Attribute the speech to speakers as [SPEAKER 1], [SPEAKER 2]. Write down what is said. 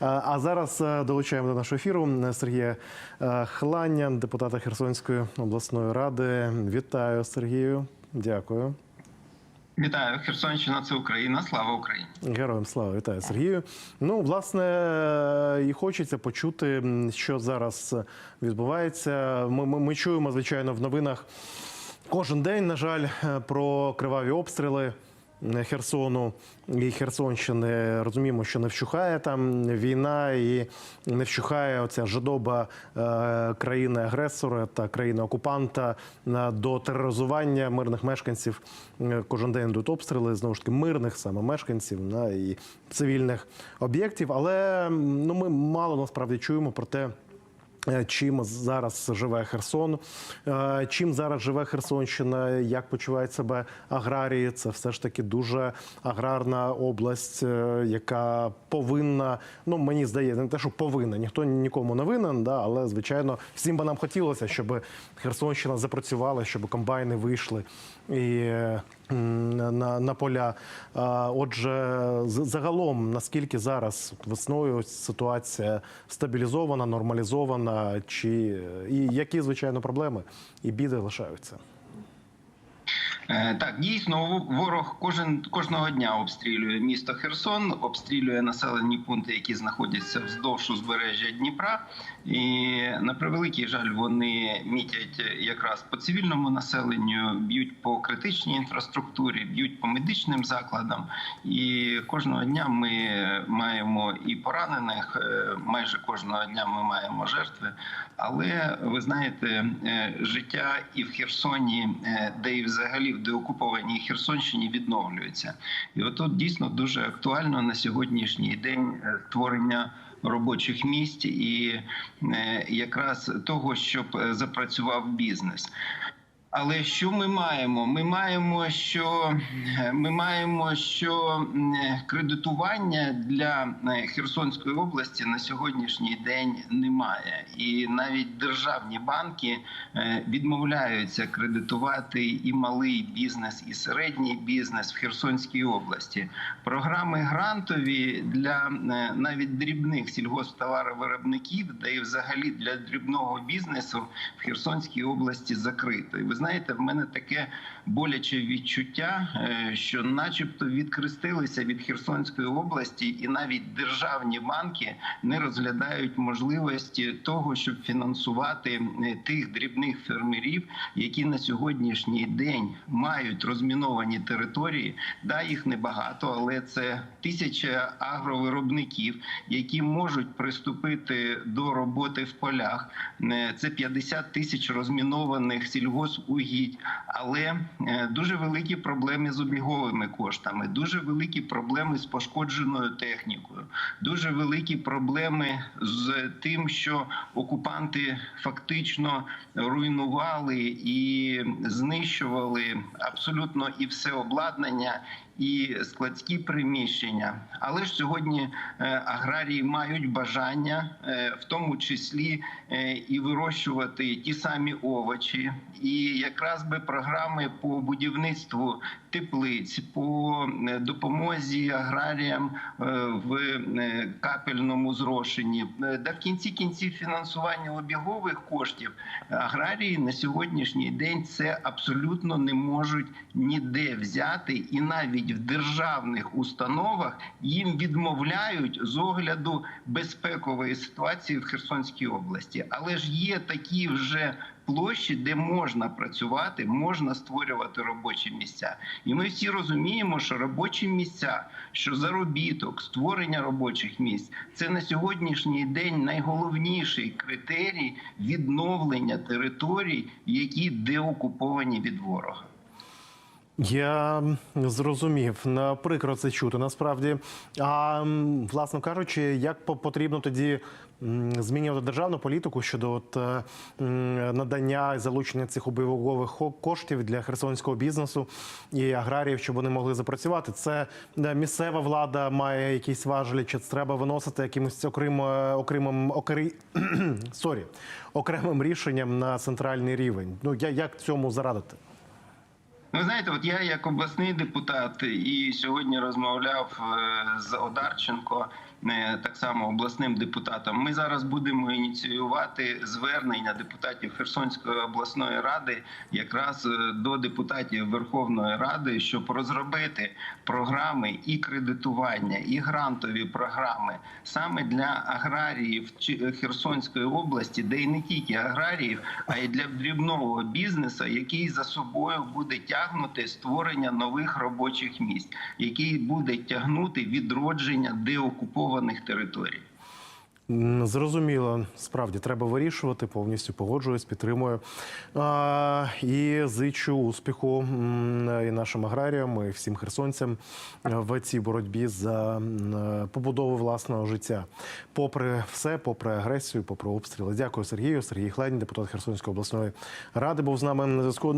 [SPEAKER 1] А зараз е, долучаємо до нашого ефіру Сергія е, Хланя, депутата Херсонської обласної ради. Вітаю Сергію. Дякую.
[SPEAKER 2] Вітаю, Херсонщина, це Україна. Слава Україні!
[SPEAKER 1] Героям слава вітаю Сергію. Ну, власне, е, і хочеться почути, що зараз відбувається. Ми, ми, ми чуємо, звичайно, в новинах кожен день, на жаль, е, про криваві обстріли. Е, Херсону і Херсонщини розуміємо, що не вщухає там війна, і не вщухає оця жадоба е, країни-агресора та країни-окупанта е, до тероризування мирних мешканців. Кожен день йдуть обстріли знову ж таки мирних саме мешканців да, і цивільних об'єктів. Але ну ми мало насправді чуємо про те. Е, Чим зараз живе Херсон, е, чим зараз живе Херсонщина, як почувають себе аграрії? Це все ж таки дуже аграрна область, е, яка повинна. Ну мені здається, не те, що повинна, ніхто нікому не винен, да, але звичайно, всім би нам хотілося, щоб Херсонщина запрацювала, щоб комбайни вийшли і на, на поля. Отже, загалом наскільки зараз весною ситуація стабілізована, нормалізована, чи і які звичайно проблеми і біди лишаються?
[SPEAKER 2] Е, Так, дійсно, ворог кожен кожного дня обстрілює місто Херсон, обстрілює населені пункти, які знаходяться вздовж узбережжя Дніпра. І на превеликий жаль, вони мітять якраз по цивільному населенню, б'ють по критичній інфраструктурі, б'ють по медичним закладам. І кожного дня ми маємо і поранених. е, Майже кожного дня ми маємо жертви. Але ви знаєте, е, життя і в Херсоні, де і взагалі в деокупованій Херсонщині відновлюється. І отут дійсно дуже актуально на сьогоднішній день е, створення робочих місць і е, якраз того, щоб е, запрацював бізнес. Але що ми маємо? Ми маємо, що ми маємо, що кредитування для е, Херсонської області на сьогоднішній день немає, і навіть державні банки е, відмовляються кредитувати і малий бізнес, і середній бізнес в Херсонській області. Програми грантові для е, навіть дрібних сільгосптоваровиробників, да і взагалі для дрібного бізнесу в Херсонській області закрито. І ви знаєте, в мене таке боляче відчуття, е, що, начебто, відкрестилися від Херсонської області, і навіть державні банки не розглядають можливості того, щоб фінансувати е, тих дрібних фермерів, які на сьогоднішній день мають розміновані території. Да, їх небагато, але це тисяча агровиробників, які можуть приступити до роботи в полях. Е, Це 50 тисяч розмінованих сільгосугідь, але е, дуже великі проблеми з обіговими коштами, дуже великі проблеми з пошкодженою технікою, дуже великі проблеми з тим, що окупанти фактично руйнували і знищували абсолютно і все обладнання. І складські приміщення, але ж сьогодні е, аграрії мають бажання, е, в тому числі е, і вирощувати ті самі овочі, і якраз би програми по будівництву теплиць, по е, допомозі аграріям е, в е, капельному зрошенні, да в кінці кінців фінансування обігових коштів аграрії на сьогоднішній день це абсолютно не можуть ніде взяти, і навіть в державних установах їм відмовляють з огляду безпекової ситуації в Херсонській області. Але ж є такі вже площі, де можна працювати, можна створювати робочі місця. І ми всі розуміємо, що робочі місця, що заробіток, створення робочих місць це на сьогоднішній день найголовніший критерій відновлення територій, які деокуповані від ворога.
[SPEAKER 1] Я зрозумів. Прикро це чути. Насправді, а власно кажучи, як по- потрібно тоді змінювати державну політику щодо от, е, надання і залучення цих обов'язкових коштів для херсонського бізнесу і аграріїв, щоб вони могли запрацювати? Це е, місцева влада має якісь важелі, чи це треба виносити якимось окрим, е, окремим окрі... Сорі, окремим рішенням на центральний рівень? Ну я як цьому зарадити?
[SPEAKER 2] Ну, ви знаєте, от я як обласний депутат і сьогодні розмовляв е, з Одарченко е, так само обласним депутатам. Ми зараз будемо ініціювати звернення депутатів Херсонської обласної ради, якраз е, до депутатів Верховної Ради, щоб розробити програми і кредитування, і грантові програми саме для аграріїв Херсонської області, де і не тільки аграріїв, а й для дрібного бізнесу, який за собою буде тягнути створення нових робочих місць, який буде тягнути відродження деокупованих територій.
[SPEAKER 1] Зрозуміло, справді треба вирішувати. Повністю погоджуюсь, підтримую. А, і зичу успіху і нашим аграріям, і всім херсонцям в цій боротьбі за побудову власного життя. Попри все, попри агресію, попри обстріли. Дякую Сергію. Сергій Хлень, депутат Херсонської обласної ради, був з нами на зв'язку.